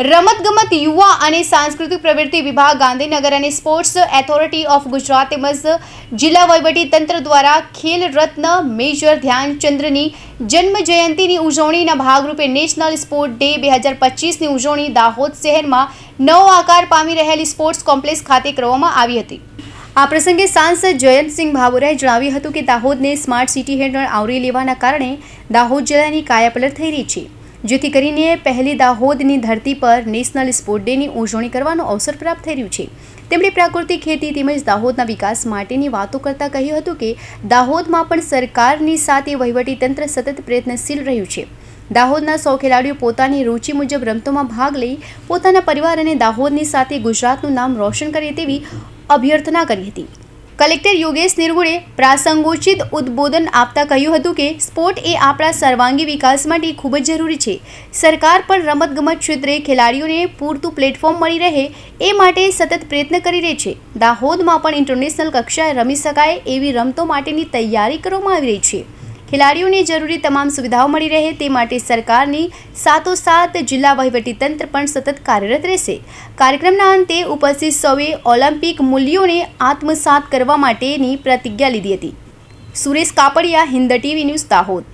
રમતગમત યુવા અને સાંસ્કૃતિક પ્રવૃત્તિ વિભાગ, ગાંધીનગર અને સ્પોર્ટ્સ એથોરિટી ઓફ ગુજરાત તેમજ જિલ્લા વહીવટી તંત્ર દ્વારા ખેલ રત્ન મેજર ધ્યાનચંદ્રની જન્મ જયંતિની ઉજવણીના ભાગરૂપે નેશનલ સ્પોર્ટ ડે બે હજાર પચીસની ઉજવણી દાહોદ શહેરમાં નવો આકાર પામી રહેલી સ્પોર્ટ્સ કોમ્પ્લેક્સ ખાતે કરવામાં આવી હતી. આ પ્રસંગે સાંસદ જયંતસિંહ ભાભોરાએ જણાવ્યું હતું કે દાહોદને સ્માર્ટ સિટી હેઠળ આવરી લેવાના કારણે દાહોદ જિલ્લાની કાયાપલટ થઈ રહી છે. જેથી કરીને પહેલી દાહોદની ધરતી પર નેશનલ સ્પોર્ટ ડેની ઉજવણી કરવાનો અવસર પ્રાપ્ત થઈ રહ્યું છે. તેમણે પ્રાકૃતિક ખેતી તેમજ દાહોદના વિકાસ માટેની વાતો કરતાં કહ્યું હતું કે, દાહોદમાં પણ સરકારની સાથે વહીવટીતંત્ર સતત પ્રયત્નશીલ રહ્યું છે. દાહોદના સૌ ખેલાડીઓ પોતાની રુચિ મુજબ રમતોમાં ભાગ લઈ પોતાના પરિવાર અને દાહોદની સાથે ગુજરાતનું નામ રોશન કરે તેવી અભ્યર્થના કરી હતી. કલેક્ટર યોગેશ નિર્ગુડે પ્રાસંગોચિત ઉદ્બોધન આપતા કહ્યું હતું કે સ્પોર્ટ એ આપણા સર્વાંગી વિકાસ માટે ખૂબ જ જરૂરી છે. સરકાર પણ રમતગમત ક્ષેત્રે ખેલાડીઓને પૂરતું પ્લેટફોર્મ મળી રહે એ માટે સતત પ્રયત્ન કરી રહી છે. દાહોદમાં પણ ઇન્ટરનેશનલ કક્ષાએ રમી શકાય એવી રમતો માટેની તૈયારી કરવામાં આવી રહી છે. ખેલાડીઓને જરૂરી તમામ સુવિધાઓ મળી રહે તે માટે સરકારની સાતોસાત જિલ્લા વહીવટીતંત્ર પણ સતત કાર્યરત રહેશે. કાર્યક્રમના અંતે ઉપસ્થિત સૌએ ઓલિમ્પિક મૂલ્યોને આત્મસાત કરવા માટેની પ્રતિજ્ઞા લીધી હતી. Suresh Kapadia, Hind TV news Dahod.